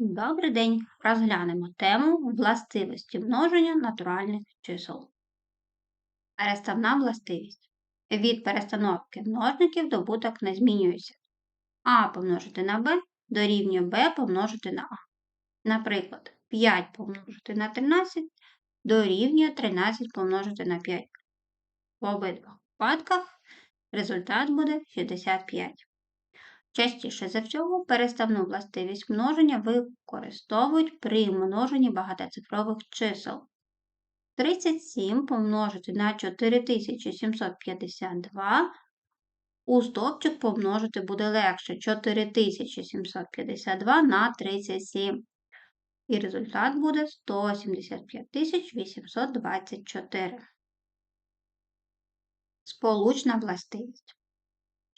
Добрий день! Розглянемо тему властивості множення натуральних чисел. Переставна властивість. Від перестановки множників добуток не змінюється. А помножити на b дорівнює b помножити на а. Наприклад, 5 помножити на 13 дорівнює 13 помножити на 5. В обидвох випадках результат буде 65. Частіше за всього переставну властивість множення використовують при множенні багатоцифрових чисел. 37 помножити на 4752 у стовпчик помножити буде легше 4752 на 37. І результат буде 175 824. Сполучна властивість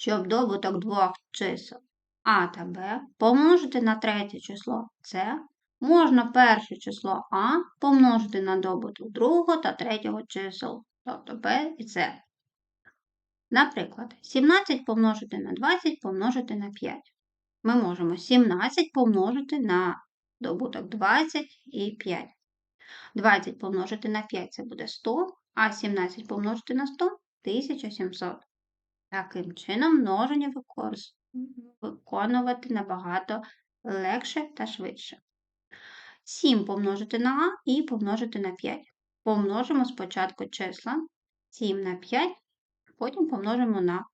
щоб добуток двох чисел А та Б помножити на третє число С, можна перше число А помножити на добуток другого та третього чисел, тобто Б і С. Наприклад, 17 помножити на 20 помножити на 5. Ми можемо 17 помножити на добуток 20 і 5. 20 помножити на 5 це буде 100, а 17 помножити на 100 1700. Таким чином, множення виконувати набагато легше та швидше. 7 помножити на А і помножити на 5. Помножимо спочатку числа 7 на 5, потім помножимо на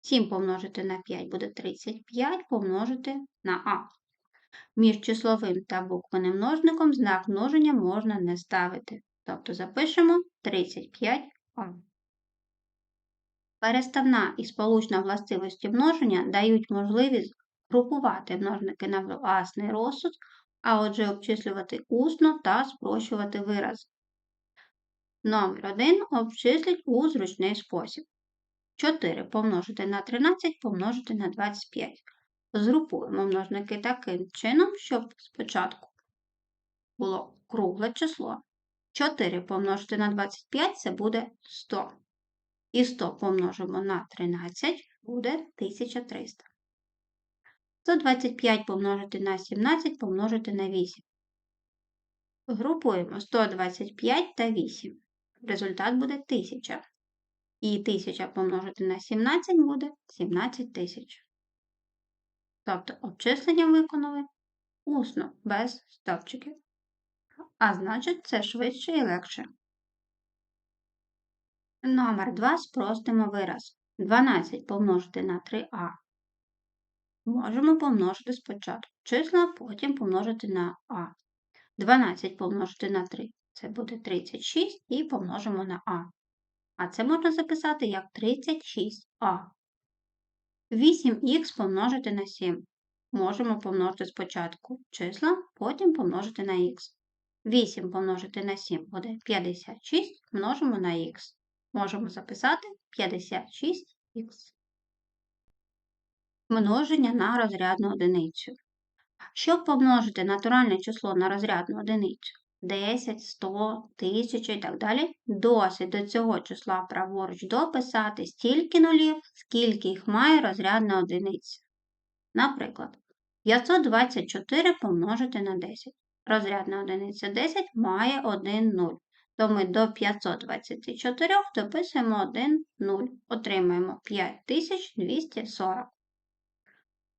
7 помножити на 5 буде 35 помножити на А. Між числовим та буквеним множником знак множення можна не ставити. Тобто запишемо 35А. Переставна і сполучна властивості множення дають можливість групувати множники на власний розсуд, а отже обчислювати усно та спрощувати вирази. Номер 1 обчисліть у зручний спосіб. 4 помножити на 13 помножити на 25. Згрупуємо множники таким чином, щоб спочатку було кругле число. 4 помножити на 25 це буде 100. І 100 помножимо на 13 буде 1300. 125 помножити на 17 помножити на 8. Групуємо 125 та 8. Результат буде 1000. І 1000 помножити на 17 буде 17 тисяч. Тобто обчислення виконали усно, без стопчиків. А значить, це швидше і легше. Номер 2 спростимо вираз. 12 помножити на 3а. Можемо помножити спочатку числа, потім помножити на а. 12 помножити на 3 це буде 36 і помножимо на а. А це можна записати як 36а. 8х помножити на 7. Можемо помножити спочатку числа, потім помножити на х. 8 помножити на 7 буде 56, множимо на х можемо записати 56х. Множення на розрядну одиницю. Щоб помножити натуральне число на розрядну одиницю 10, 100, 1000 і так далі, досить до цього числа праворуч дописати стільки нулів, скільки їх має розрядна одиниця. Наприклад, 524 помножити на 10. Розрядна одиниця 10 має 1 0 то ми до 524 дописуємо 1 0. Отримаємо 5240.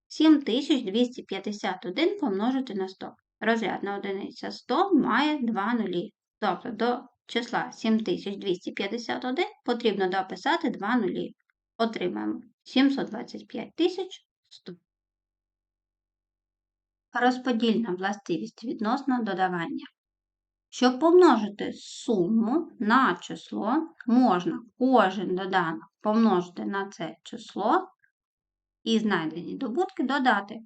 7251 помножити на 100. Розрядна одиниця 100 має 2 нулі. Тобто до числа 7251 потрібно дописати 2 нулі. Отримаємо 725100. Розподільна властивість відносно додавання. Щоб помножити суму на число, можна кожен доданок помножити на це число і знайдені добутки додати.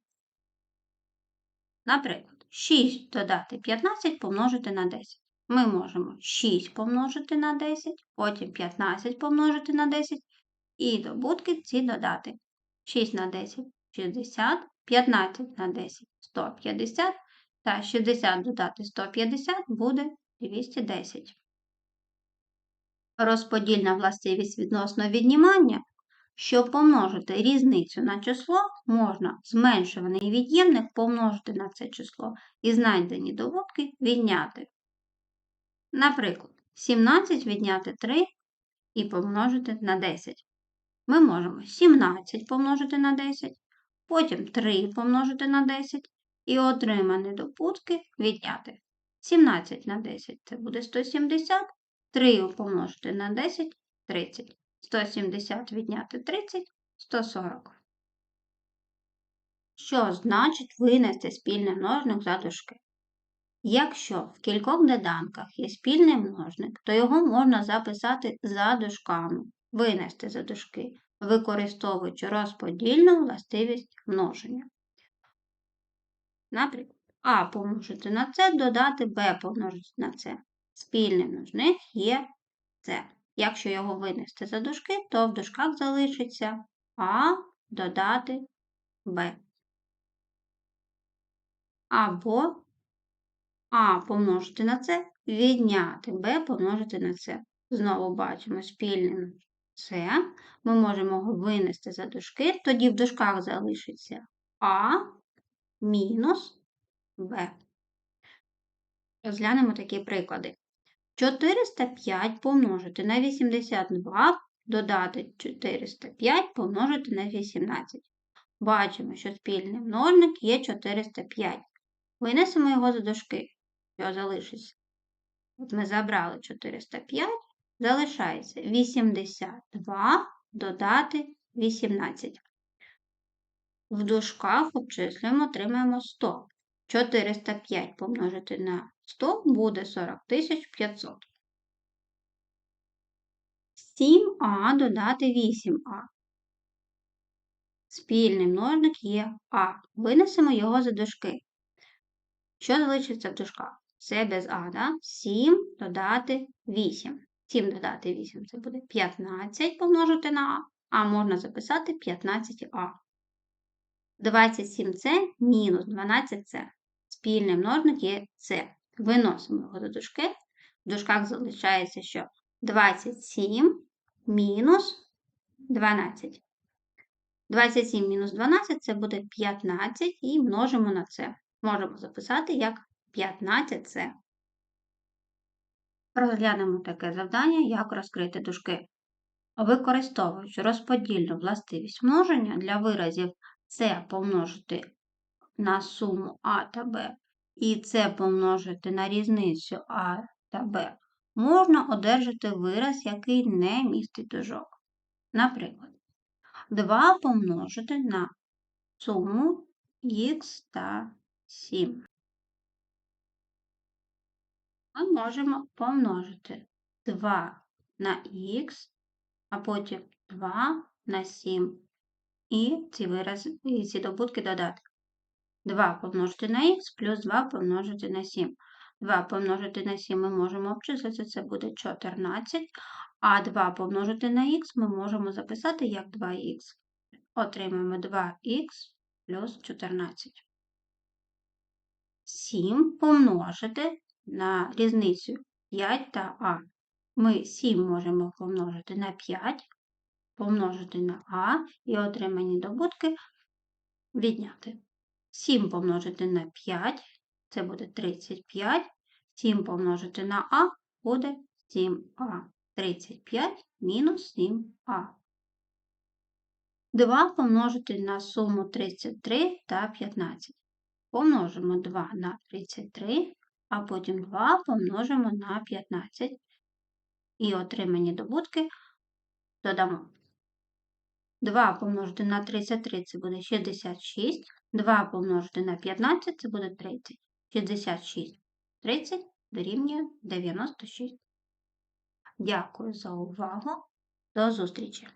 Наприклад, 6 додати 15 помножити на 10. Ми можемо 6 помножити на 10, потім 15 помножити на 10 і добутки ці додати. 6 на 10 60, 15 на 10 150 та 60 додати 150 буде 210. Розподільна властивість відносно віднімання Щоб помножити різницю на число, можна зменшуваний від'ємник помножити на це число і знайдені добутки відняти. Наприклад, 17 відняти 3 і помножити на 10. Ми можемо 17 помножити на 10, потім 3 помножити на 10 і отримані добутки відняти. 17 на 10 це буде 170, 3 помножити на 10 30. 170 відняти 30 140. Що значить винести спільний множник за дужки? Якщо в кількох доданках є спільний множник, то його можна записати за дужками, винести за дужки, використовуючи розподільну властивість множення. Наприклад, А помножити на С, додати Б помножити на С. Спільний множник є С. Якщо його винести за дужки, то в дужках залишиться А додати Б. Або А помножити на С, відняти Б помножити на С. Знову бачимо спільним С. Ми можемо його винести за дужки, тоді в дужках залишиться А мінус Б. Розглянемо такі приклади. 405 помножити на 82, додати 405 помножити на 18. Бачимо, що спільний множник є 405. Винесемо його за дужки, що залишиться. От ми забрали 405, залишається 82 додати 18. В дужках обчислюємо, отримаємо 100. 405 помножити на 100 буде 40 500. 7а додати 8а. Спільний множник є А. Винесемо його за дужки. Що залишиться в дужках? Це без А, да? 7 додати 8. 7 додати 8 це буде 15 помножити на А, а можна записати 15А. 27С мінус 12С. Спільний множник є С. Виносимо його до дужки. В дужках залишається, що 27 мінус 12. 27 мінус 12 це буде 15 і множимо на це. Можемо записати як 15С. Розглянемо таке завдання, як розкрити дужки. Використовуючи розподільну властивість множення для виразів С помножити на суму А та Б і це помножити на різницю А та Б, можна одержати вираз, який не містить дужок. Наприклад, 2 помножити на суму х та 7. Ми можемо помножити 2 на х, а потім 2 на 7. І ці вирази, і ці добутки додати. 2 помножити на х плюс 2 помножити на 7. 2 помножити на 7 ми можемо обчислити, це буде 14. А 2 помножити на х ми можемо записати як 2х. Отримаємо 2х плюс 14. 7 помножити на різницю 5 та а. Ми 7 можемо помножити на 5, помножити на а і отримані добутки відняти. 7 помножити на 5, це буде 35. 7 помножити на А буде 7А. 35 мінус 7А. 2 помножити на суму 33 та 15. Помножимо 2 на 33, а потім 2 помножимо на 15. І отримані добутки додамо. 2 помножити на 33 це буде 66. 2 помножити на 15 це буде 30. 66. 30 дорівнює 96. Дякую за увагу. До зустрічі!